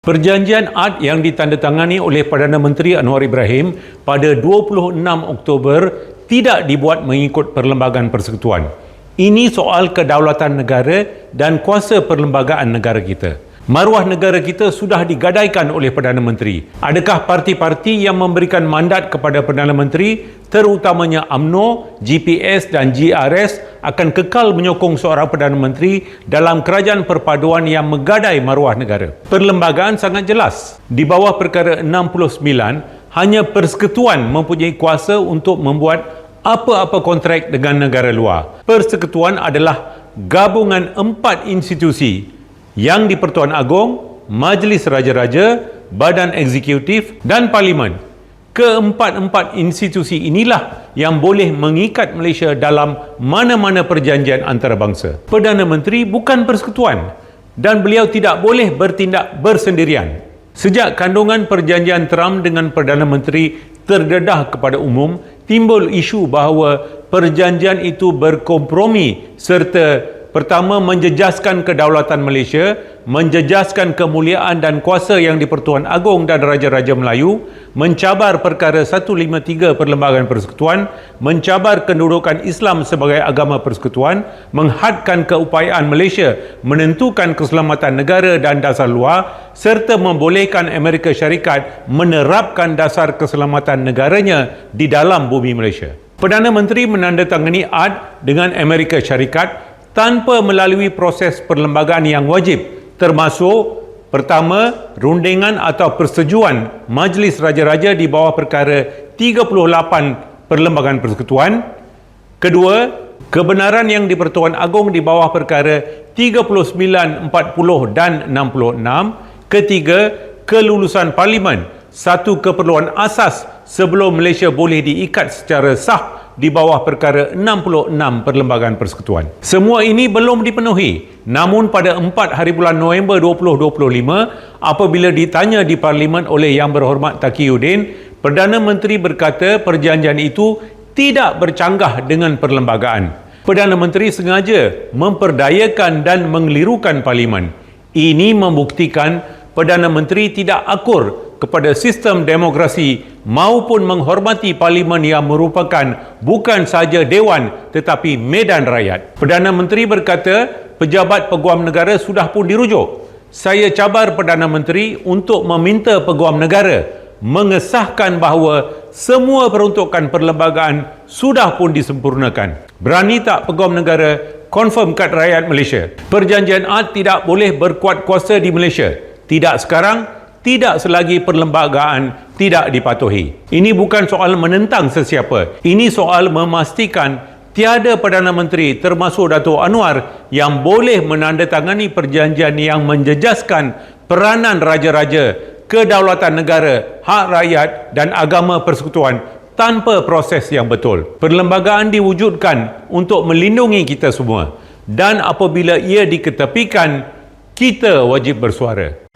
Perjanjian AD yang ditandatangani oleh Perdana Menteri Anwar Ibrahim pada 26 Oktober tidak dibuat mengikut Perlembagaan Persekutuan. Ini soal kedaulatan negara dan kuasa perlembagaan negara kita. Maruah negara kita sudah digadaikan oleh Perdana Menteri. Adakah parti-parti yang memberikan mandat kepada Perdana Menteri, terutamanya AMNO, GPS dan GRS akan kekal menyokong seorang Perdana Menteri dalam kerajaan perpaduan yang menggadai maruah negara? Perlembagaan sangat jelas. Di bawah perkara 69, hanya persekutuan mempunyai kuasa untuk membuat apa-apa kontrak dengan negara luar. Persekutuan adalah gabungan empat institusi yang di-Pertuan Agong, Majlis Raja-Raja, Badan Eksekutif dan Parlimen. Keempat-empat institusi inilah yang boleh mengikat Malaysia dalam mana-mana perjanjian antarabangsa. Perdana Menteri bukan persekutuan dan beliau tidak boleh bertindak bersendirian. Sejak kandungan perjanjian Trump dengan Perdana Menteri terdedah kepada umum, timbul isu bahawa perjanjian itu berkompromi serta Pertama, menjejaskan kedaulatan Malaysia, menjejaskan kemuliaan dan kuasa yang di-Pertuan Agong dan Raja-Raja Melayu, mencabar perkara 153 Perlembagaan Persekutuan, mencabar kedudukan Islam sebagai agama persekutuan, menghadkan keupayaan Malaysia menentukan keselamatan negara dan dasar luar, serta membolehkan Amerika Syarikat menerapkan dasar keselamatan negaranya di dalam bumi Malaysia. Perdana Menteri menandatangani AD dengan Amerika Syarikat tanpa melalui proses perlembagaan yang wajib termasuk pertama rundingan atau persetujuan Majlis Raja-Raja di bawah perkara 38 Perlembagaan Persekutuan. Kedua kebenaran yang di-Pertuan Agong di bawah perkara 39, 40 dan 66 ketiga kelulusan parlimen satu keperluan asas sebelum Malaysia boleh diikat secara sah di bawah perkara 66 Perlembagaan Persekutuan. Semua ini belum dipenuhi. Namun pada 4 hari bulan November 2025, apabila ditanya di Parlimen oleh Yang Berhormat Taqiyuddin, Perdana Menteri berkata perjanjian itu tidak bercanggah dengan perlembagaan. Perdana Menteri sengaja memperdayakan dan mengelirukan Parlimen. Ini membuktikan Perdana Menteri tidak akur kepada sistem demokrasi maupun menghormati parlimen yang merupakan bukan sahaja dewan tetapi medan rakyat. Perdana Menteri berkata, pejabat peguam negara sudah pun dirujuk. Saya cabar Perdana Menteri untuk meminta peguam negara mengesahkan bahawa semua peruntukan perlembagaan sudah pun disempurnakan. Berani tak peguam negara confirm kad rakyat Malaysia? Perjanjian AD tidak boleh berkuat kuasa di Malaysia. Tidak sekarang, tidak selagi perlembagaan tidak dipatuhi. Ini bukan soal menentang sesiapa. Ini soal memastikan tiada Perdana Menteri termasuk Datuk Anwar yang boleh menandatangani perjanjian yang menjejaskan peranan raja-raja, kedaulatan negara, hak rakyat dan agama persekutuan tanpa proses yang betul. Perlembagaan diwujudkan untuk melindungi kita semua dan apabila ia diketepikan, kita wajib bersuara.